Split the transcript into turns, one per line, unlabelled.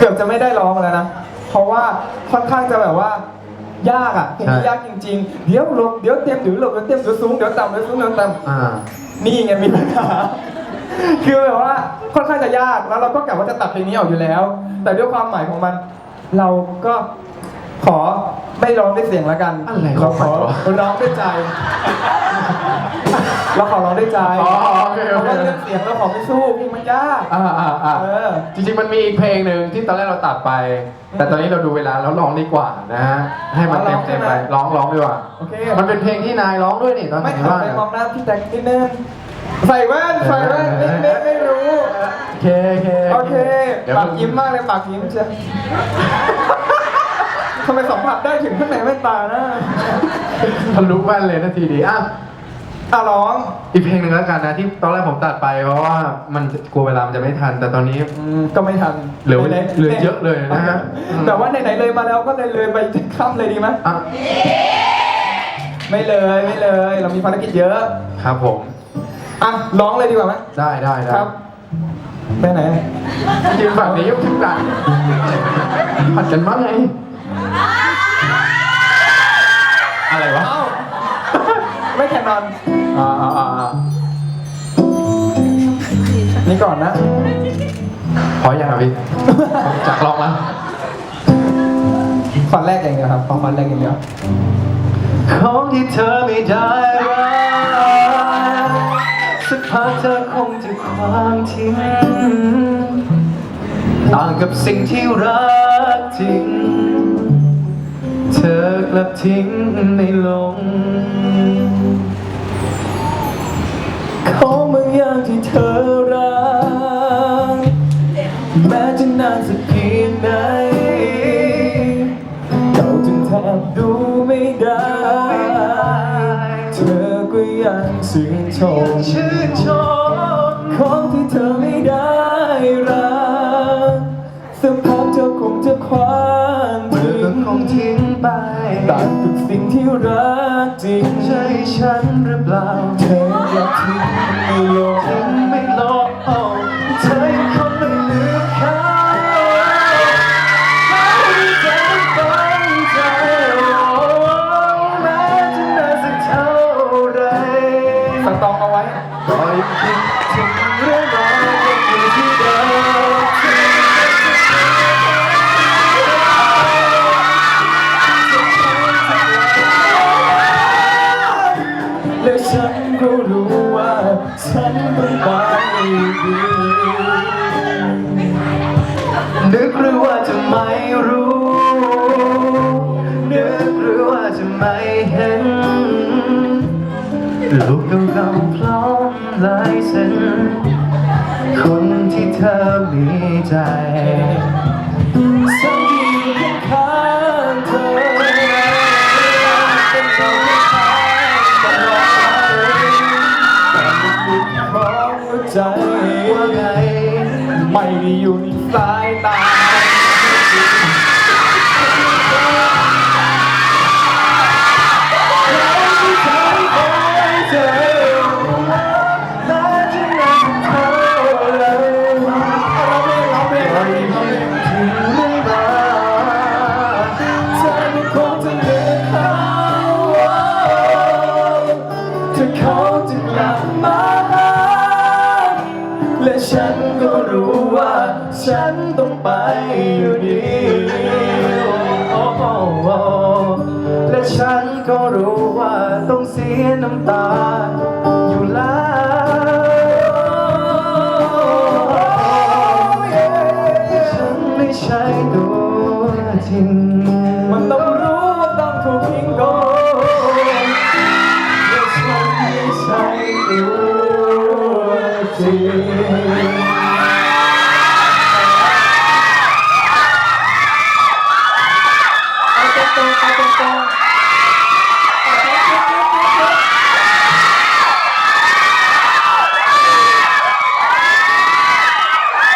เกือบจะไม่ได้ร้องแล้วนะ เพราะว่าค่อนข้างจะแบบว่ายากอะเพลงนี้
ใช่
ยากจริง ๆ เดี๋ยวหลบเดี๋ยวเต็มเดี๋ยวหลบเดี๋ยวเต็มเดี๋ยวสูงเดี๋ยวต่ำเดี๋ยวสูงเดี๋ยวต่ำ
อ่า
นี่ไงมีปัญหาคือแบบว่าค่อนข้างจะยากแล้วเราก็กะว่าจะตัดเพลงนี้ออกอยู่แล้ว แต่ด้วยความหมายของมัน เราก็ ขอไม่ร้องด้วยเสียงแล้วกัน
อะไร
เราขอ
ของมันวะ
ร้องด้วยใจ เราขอร้องด้วยใจ
อ๋อโอเค
เพ
โอ
ราะ
เค
ว่าเรื่องเสียงเราขอไม่สู้เพลงมันยาก
อ่าอ่าอ่า
เออ
จริงๆมันมีอีกเพลงหนึ่งที่ตอนแรกเราตัดไป แต่ตอนนี้เราดูเวลาแล้วร้องดีกว่านะฮะให้มัน
อ๋อร้
เต็
อ
ม
ง
เต็ม
ใช่
ไป
ไหม
ร้องร้องดีกว่า
โอเค
มันเป็นเพลงที่นายร้องด้วยนี่ตอน
ไม่
ไหน
หัน
บ้าง
ไปมองหน้าพี่แจ็คนิดนึงใส่แว่นใส่แว่นนิดนึงไม่รู้
โอเคโอเค
โอเค
เดี๋ยว
ปากยิ้มมากเลยปากยิ้มเชียวทำไมสัมผัสได้ถึงข้างในแว่นตานะ
ทะลุแว่นเลยนาทีดีอะ
อะร้อง
อีกเพลงหนึ่งแล้วกันนะที่ตอนแรกผมตัดไปเพราะว่ามันกลัวเวลามันจะไม่ทัน แต่ตอนนี้
อืมก็ไม่ทัน
เหลือ
ไหนๆ
เหลือเยอะเลยนะฮะอืม
แต่ว่าไหนๆเลยมาแล้วก็เลยเลยไปค่ำเลยดีไหม
อะ
ไม่เลยไม่เลย เรามีภารกิจเยอะ
ครับผม
อะร้องเลยดีกว่าไหม
ได้ได้ได้
ครับไปไหน
ยืนฝั่งนี้ยกขึ้นกันผัดกันบ้างไง อะไรวะ
เอ้าไม่แคนนอน
อ่าอ่าอ่าอ่า
นี่ก่อนนะ
พอยังอะพี่จากลองแล้ว
ฟันแรกอย่างเดียวครับพอฟันแรกอย่างเดียว
ของที่เธอไม่ได้รักสักพักเธอคงจะความทิ้งต่างกับสิ่งที่รักจริงเธอก ลับทิ้งในลง
ของบางอย่างที่เธอรัก แม้จะนานสักเพียงไหนเก่าจนแทบดูไม่ได้ เธอก็ยังชื่นชม
ชื่นชม
ของที่เธอไม่ได้ รักจริง
ใช่ฉันหรือเปล่า
เธออยาทิ้งไม่ลง
ทิ้งไม่ลงเธอยังคงไม่ลืมเขาเขาที่เธอตั้งใจแม้จะนานสักเท่าไร
สตองเอาไว้
ก็ยังคิดถึงเรื่องราว
ลูก
เก่าพร้อมลายเส้น คนที่เธอมีใจ
ฉันที่อยู่ข้างเธอเป็นเราแค่ตลอดไปแต่ลึกๆของหัวใจ
ว่าไง
ไม่ได้อยู่ในสาย
ก
ลับมาและฉันก็รู้ว่าฉันต้องไปอยู่ดี
โอ้โอ้และฉันก็รู้ว่าต้องเสียน้ำตาอยู่แล้วฉันไม่ใช่ตัวจริง
จริ